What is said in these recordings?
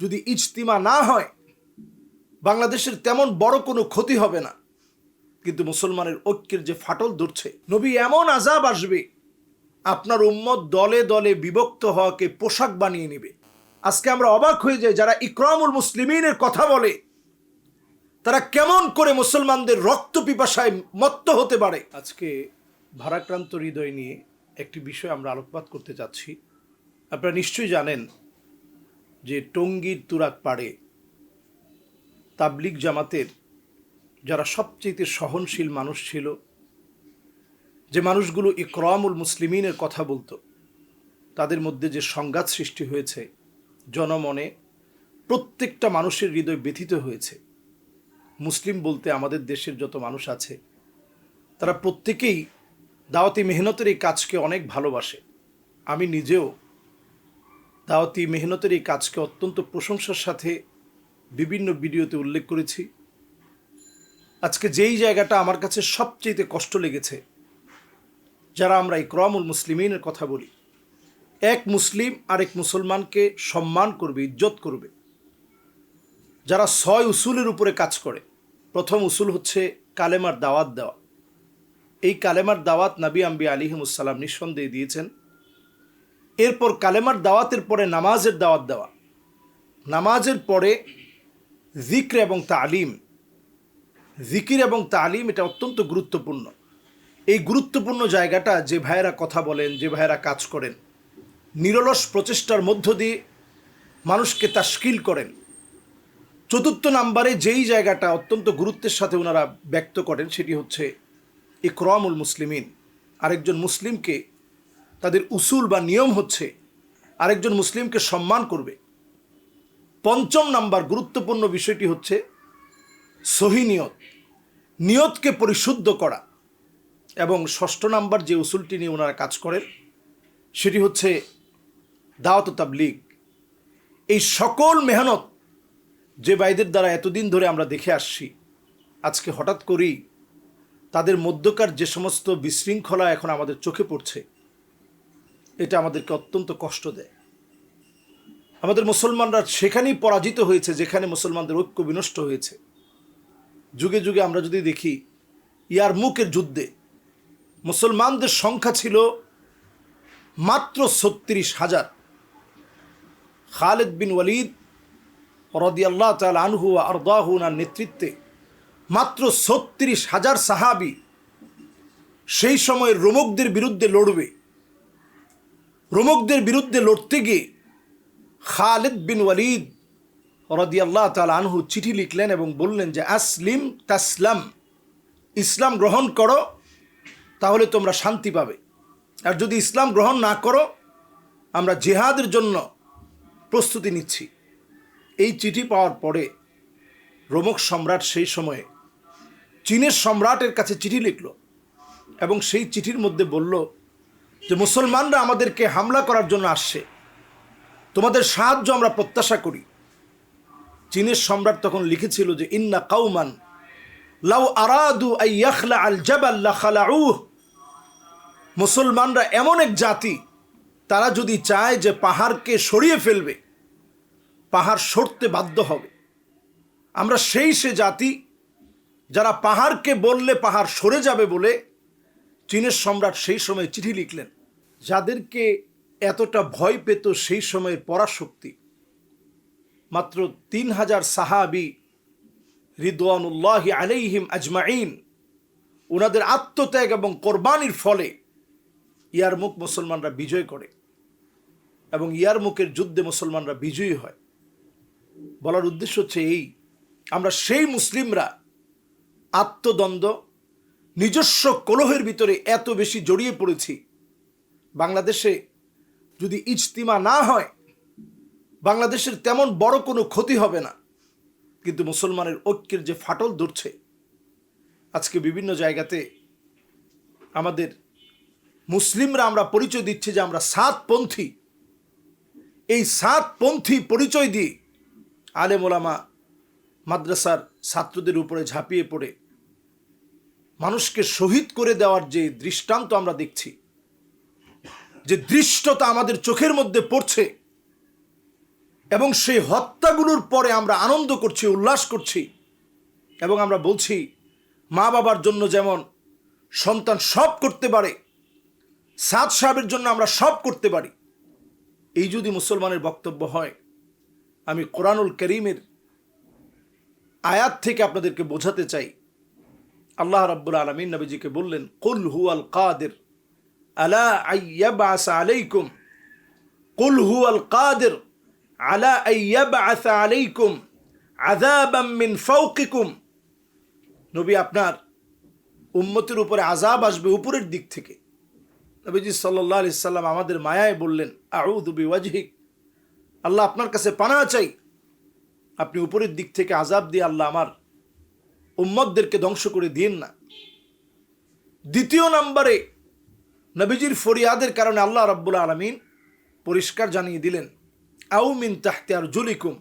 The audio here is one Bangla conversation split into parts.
যদি ইজতিমা না হয়, বাংলাদেশের তেমন বড় কোনো ক্ষতি হবে না। কিন্তু মুসলমানের ঐক্যের যে ফাটল ধরছে, নবী এমন আজাব আসবে, আপনার উম্মত দলে দলে বিভক্ত হওয়াকে পোশাক বানিয়ে নেবে। আজকে আমরা অবাক হয়ে যাই যারা ইকরামুল মুসলিমিনের কথা বলে, তারা কেমন করে মুসলমানদের রক্ত পিপাসায় মত্ত হতে পারে? আজকে ভারাক্রান্ত হৃদয় নিয়ে একটি বিষয় আমরা আলোকপাত করতে চাচ্ছি আপনারা নিশ্চয়ই জানেন যে টঙ্গীর তুরাক পাড়ে তাবলিগ জামাতের যারা সবচেয়ে সহনশীল মানুষ ছিল, যে মানুষগুলো ইকরামুল মুসলিমিনের কথা বলতো, তাদের মধ্যে যে সংঘাত সৃষ্টি হয়েছে, জনমনে প্রত্যেকটা মানুষের হৃদয় ব্যথিত হয়েছে। মুসলিম বলতে আমাদের দেশের যত মানুষ আছে, তারা প্রত্যেকেই দাওয়াতি মেহনতের এই কাজকে অনেক ভালোবাসে। আমি নিজেও দাওয়াতি মেহনতের এই কাজকে অত্যন্ত প্রশংসার সাথে বিভিন্ন ভিডিওতে উল্লেখ করেছি। আজকে যেই জায়গাটা আমার কাছে সবচেয়ে কষ্ট লেগেছে, যারা আমরা এই ইকরামুল মুসলিমিনের কথা বলি, এক মুসলিম আরেক মুসলমানকে সম্মান করবে, ইজ্জত করবে। যারা ছয় উসুলের উপরে কাজ করে, প্রথম উসুল হচ্ছে কালেমার দাওয়াত দেওয়া। এই কালেমার দাওয়াত নাবি আম্বি আলিহিমুসাল্লাম নিঃসন্দেহে দিয়েছেন। এরপর কালেমার দাওয়াতের পরে নামাজের দাওয়াত দেওয়া। নামাজের পরে জিক্র এবং তালিম। জিকির এবং তালিম, এটা অত্যন্ত গুরুত্বপূর্ণ। এই গুরুত্বপূর্ণ জায়গাটা যে ভাইয়েরা কথা বলেন, যে ভাইয়েরা কাজ করেন, নিরলস প্রচেষ্টার মধ্য দিয়ে মানুষকে তাস্কিল করেন। চতুর্থ নাম্বারে যেই জায়গাটা অত্যন্ত গুরুত্বের সাথে ওনারা ব্যক্ত করেন, সেটি হচ্ছে ইকরামুল মুসলিমিন। আরেকজন মুসলিমকে তাদের উসুল বা নিয়ম হচ্ছে আরেকজন মুসলিমকে সম্মান করবে। পঞ্চম নাম্বার গুরুত্বপূর্ণ বিষয়টি হচ্ছে সহি নিয়ত। নিয়তকে পরিশুদ্ধ করা। এবং ষষ্ঠ নাম্বার যে উসুলটি নিয়ে ওনারা কাজ করেন, সেটি হচ্ছে দাওয়াত তাবলিগ। এই সকল মেহনত যে ভাইদের দ্বারা এতদিন ধরে আমরা দেখে আসছি, আজকে হঠাৎ করেই তাদের মধ্যকার যে সমস্ত বিশৃঙ্খলা এখন আমাদের চোখে পড়ছে এটা আমাদেরকে অত্যন্ত কষ্ট দেয়। আমাদের মুসলমানরা সেখানেই পরাজিত হয়েছে যেখানে মুসলমানদের ঐক্য বিনষ্ট হয়েছে। যুগে যুগে আমরা যদি দেখি, ইয়ার মুখের যুদ্ধে মুসলমানদের সংখ্যা ছিল মাত্র ছত্রিশ হাজার। খালেদ বিন ওয়ালিদ রদিয়াল্লাহ তাল আনহু আরদাহুনার নেতৃত্বে মাত্র ছত্রিশ হাজার সাহাবি সেই সময় রোমকদের বিরুদ্ধে লড়বে। রোমকদের বিরুদ্ধে লড়তে গিয়ে খালেদ বিন ওয়ালিদ রদিয়াল্লাহ তাল আনহু চিঠি লিখলেন এবং বললেন যে, আসলিম তাসলাম, ইসলাম গ্রহণ করো, তাহলে তোমরা শান্তি পাবে। আর যদি ইসলাম গ্রহণ না করো, আমরা জেহাদের জন্য প্রস্তুতি নিচ্ছি। এই চিঠি পাওয়ার পরে রোমক সম্রাট সেই সময়ে চীনের সম্রাটের কাছে চিঠি লিখল এবং সেই চিঠির মধ্যে বলল যে মুসলমানরা আমাদেরকে হামলা করার জন্য আসছে। তোমাদের সাহায্য আমরা প্রত্যাশা করি। চীনের সম্রাট তখন লিখেছিল যে, ইন্না কাউমান লাউ আরাদু আইয়াখলা আল জাবাল্লা খালাউহ। মুসলমানরা এমন এক জাতি, তারা যদি চায় যে পাহাড়কে সরিয়ে ফেলবে, পাহাড় সরতে বাধ্য হবে। আমরা সেই সে জাতি, যারা পাহাড়কে বললে পাহাড় সরে যাবে বলে চীনের সম্রাট সেই সময় চিঠি লিখলেন। যাদেরকে এতটা ভয় পেত সেই সময়ের পরাশক্তি। মাত্র তিন হাজার সাহাবি রিদওয়ানুল্লাহ আলাইহিম আজমাইন ওনাদের আত্মত্যাগ এবং কোরবানির ফলে ইয়ারমুখ মুসলমানরা বিজয় করে এবং ইয়ারমুখের যুদ্ধে মুসলমানরা বিজয়ী হয়। বলার উদ্দেশ্য হচ্ছে এই, আমরা সেই মুসলিমরা আত্মদ্বন্দ্ব, নিজস্ব কলহের ভিতরে এত বেশি জড়িয়ে পড়েছি বাংলাদেশে যদি ইজতিমা না হয়, বাংলাদেশের তেমন বড় কোনো ক্ষতি হবে না। কিন্তু মুসলমানের ঐক্যের যে ফাটল ধরছে, আজকে বিভিন্ন জায়গাতে আমাদের মুসলিমরা আমরা পরিচয় দিচ্ছি যে আমরা সাতপন্থী। এই সাতপন্থী পরিচয় দিয়ে আলেম ওলামা মাদ্রাসার ছাত্রদের উপরে ঝাঁপিয়ে পড়ে। মানুষকে শহীদ করে দেওয়ার যে দৃষ্টান্ত আমরা দেখছি যে দৃষ্টতা আমাদের চোখের মধ্যে পড়ছে এবং সেই হত্যাগুলোর পরে আমরা আনন্দ করছি, উল্লাস করছি এবং আমরা বলছি, মা বাবার জন্য যেমন সন্তান সব করতে পারে, সাদ সাহেবের জন্য আমরা সব করতে পারি। এই যদি মুসলমানের বক্তব্য হয়, আমি কোরআনুল করিমের আয়াত থেকে আপনাদেরকে বোঝাতে চাই। আল্লাহ রাব্বুল আলমিন নবীজিকে বললেন, কুল হু আল কাদের। আলা আইয়াবাস আলাইকুম। কুল আল কাদের। আলা আইয়াবাস আলাইকুম। আযাবাম মিন ফাওকিকুম। নবী আপনার উম্মতের উপরে আজাব আসবে উপরের দিক থেকে। নবীজি সাল্লাহ সাল্লাম আমাদের মায়ায় বললেন আউদুবি ওয়াজহিক আল্লাহ আপনার কাছে পানা চাই। আপনি উপরের দিক থেকে আজাব দিয়ে আল্লাহ আমার উম্মতদেরকে ধ্বংস করে দিন না। দ্বিতীয় নম্বরে নবীজির ফরিয়াদের কারণে আল্লাহ রাব্বুল আলমিন পরিষ্কার জানিয়ে দিলেন আউ মিন তাহতে আর জুলিকুম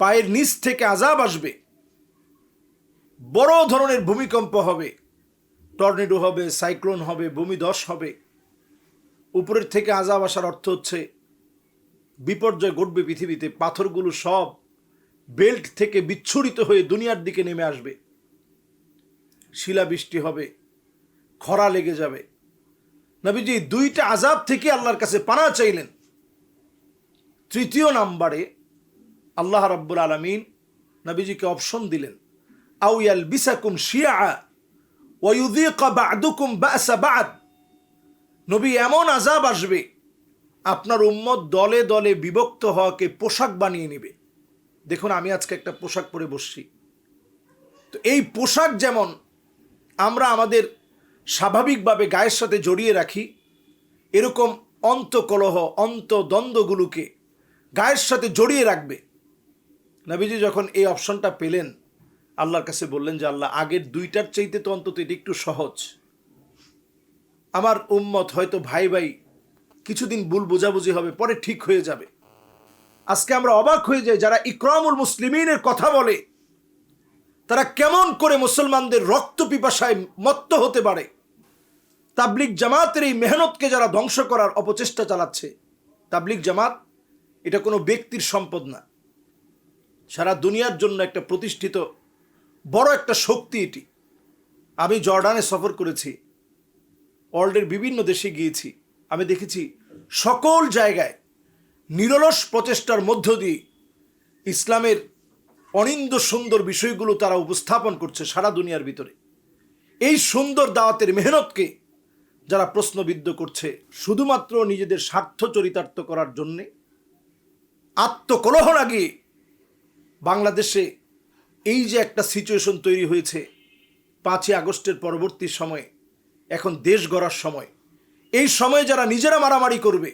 পায়ের নিচ থেকে আজাব আসবে, বড় ধরনের ভূমিকম্প হবে, টর্নেডো হবে, সাইক্লোন হবে ভূমিধস হবে। উপরের থেকে আজাব আসার অর্থ হচ্ছে, বিপর্যয় ঘটবে পৃথিবীতে, পাথরগুলো সব বেল্ট থেকে বিচ্ছুরিত হয়ে দুনিয়ার দিকে নেমে আসবে। শিলাবৃষ্টি হবে, খরা লেগে যাবে নবীজি দুইটা আজাব থেকে আল্লাহর কাছে পানা চাইলেন। তৃতীয় নাম্বারে আল্লাহ রাব্বুল আলমিন নবীজিকে অপশন দিলেন আউয়াল বিসাকুম শিয়া ওয়ুদিকা বাদুকুম বাসা বাদ। নবী এমন আজাব আসবে, আপনার উম্মত দলে দলে বিভক্ত হওয়াকে পোশাক বানিয়ে নেবে। দেখুন, আমি আজকে একটা পোশাক পরে বসছি। তো এই পোশাক যেমন আমরা আমাদের স্বাভাবিকভাবে গায়ের সাথে জড়িয়ে রাখি। এরকম অন্তকলহ, অন্তদ্বন্দ্বগুলোকে গায়ের সাথে জড়িয়ে রাখবে। নবীজি যখন এই অপশনটা পেলেন, আল্লাহর কাছে বললেন যে, আল্লাহ, আগের দুইটার চাইতে তো অন্তত এটি একটু সহজ। আমার উম্মত হয়তো ভাই ভাই কিছুদিন ভুল বোঝাবুঝি হবে, পরে ঠিক হয়ে যাবে। আজকে আমরা অবাক হয়ে যাই যারা ইকরামুল মুসলিমিনের কথা বলে। তারা কেমন করে মুসলমানদের রক্ত পিপাসায় মত্ত হতে পারে? তাবলিক জামাতের এই মেহনতকে যারা ধ্বংস করার অপচেষ্টা চালাচ্ছে তাবলিক জামাত এটা কোনো ব্যক্তির সম্পদ না। সারা দুনিয়ার জন্য একটা প্রতিষ্ঠিত বড় একটা শক্তি এটি। আমি জর্ডানে সফর করেছি, ওয়ার্ল্ডের বিভিন্ন দেশে গিয়েছি। আমি দেখেছি সকল জায়গায় নিরলস প্রচেষ্টার মধ্য দিয়ে ইসলামের অনিন্দ সুন্দর বিষয়গুলো তারা উপস্থাপন করছে সারা দুনিয়ার ভিতরে। এই সুন্দর দাওয়াতের মেহনতকে যারা প্রশ্নবিদ্ধ করছে শুধুমাত্র নিজেদের স্বার্থ চরিতার্থ করার জন্যে, আত্মকলহ লাগিয়ে বাংলাদেশে এই যে একটা সিচুয়েশন তৈরি হয়েছে, পাঁচই আগস্টের পরবর্তী সময়ে, এখন দেশ গড়ার সময়, এই সময়ে যারা নিজেরা মারামারি করবে,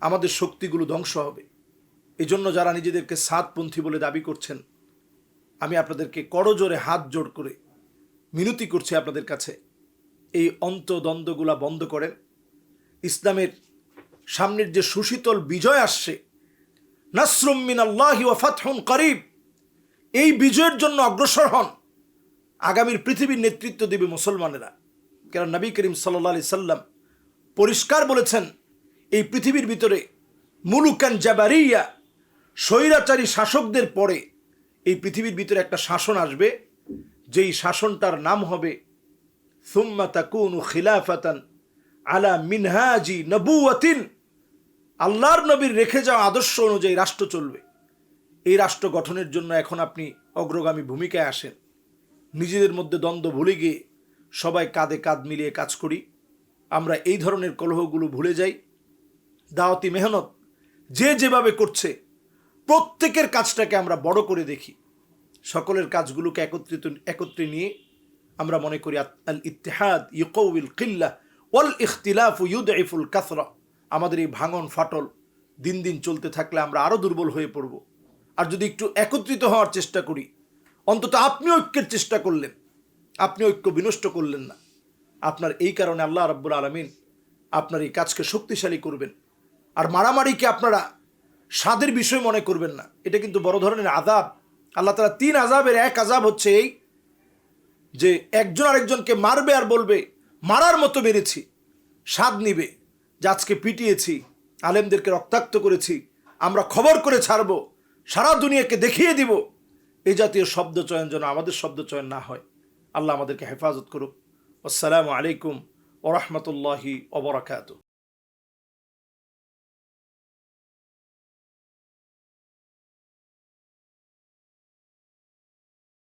আমাদের শক্তিগুলো ধ্বংস হবে। এই জন্য যারা নিজেদেরকে সাতপন্থী বলে দাবি করছেন, আমি আপনাদেরকে করজোরে হাত জোড় করে মিনতি করছি আপনাদের কাছে। এই অন্তদ্বন্দ্বগুলা বন্ধ করেন। ইসলামের সামনের যে সুশীতল বিজয় আসছে, নাসরুম মিন আল্লাহি ফাতহুন করিব, এই বিজয়ের জন্য অগ্রসর হন আগামীর পৃথিবীর নেতৃত্ব দেবে মুসলমানেরা। কেন নবী করিম সাল্লা সাল্লাম পরিষ্কার বলেছেন, এই পৃথিবীর ভিতরে মুলুকান জাবারিয়া, স্বৈরাচারী শাসকদের পরে এই পৃথিবীর ভিতরে একটা শাসন আসবে, যেই শাসনটার নাম হবে সুম্মা তাকুনু খিলাফাতান আলা মিনহাজি নবুয়াতিন আল্লাহর নবীর রেখে যাওয়া আদর্শ অনুযায়ী রাষ্ট্র চলবে। এই রাষ্ট্র গঠনের জন্য এখন আপনি অগ্রগামী ভূমিকায় আসেন। নিজেদের মধ্যে দ্বন্দ্ব ভুলে গিয়ে সবাই কাঁধে কাঁধ মিলিয়ে কাজ করি। আমরা এই ধরনের কলহগুলো ভুলে যাই। দাওয়াতি মেহনত যে যেভাবে করছে, প্রত্যেকের কাজটাকে আমরা বড় করে দেখি। সকলের কাজগুলোকে একত্রিত একত্রে নিয়ে আমরা মনে করি আল ইতিহাদ ইউকৌল কিল্লা ওয়াল ইখতিলাফ ইউদফুল কাসরা। আমাদের এই ভাঙন ফাটল দিন দিন চলতে থাকলে আমরা আরও দুর্বল হয়ে পড়ব। আর যদি একটু একত্রিত হওয়ার চেষ্টা করি, অন্তত আপনি ঐক্যের চেষ্টা করলেন, আপনি ঐক্য বিনষ্ট করলেন না। আপনার এই কারণে আল্লাহ রাব্বুল আলমিন আপনার এই কাজকে শক্তিশালী করবেন। আর মারামারিকে আপনারা স্বাদের বিষয় মনে করবেন না। এটা কিন্তু বড় ধরনের আজাব আল্লাহ তালা তিন আজাবের এক আজাব হচ্ছে এই যে একজন আরেকজনকে মারবে আর বলবে, মারার মতো মেরেছি, স্বাদ নিবে, যে আজকে পিটিয়েছি, আলেমদেরকে রক্তাক্ত করেছি, আমরা খবর করে ছাড়ব, সারা দুনিয়াকে দেখিয়ে দিব। এই জাতীয় শব্দ চয়ন যেন আমাদের শব্দ চয়ন না হয়। আল্লাহ আমাদেরকে হেফাজত করুক। আসসালামু আলাইকুম ওরহমতুল্লাহি ওবরাকাতু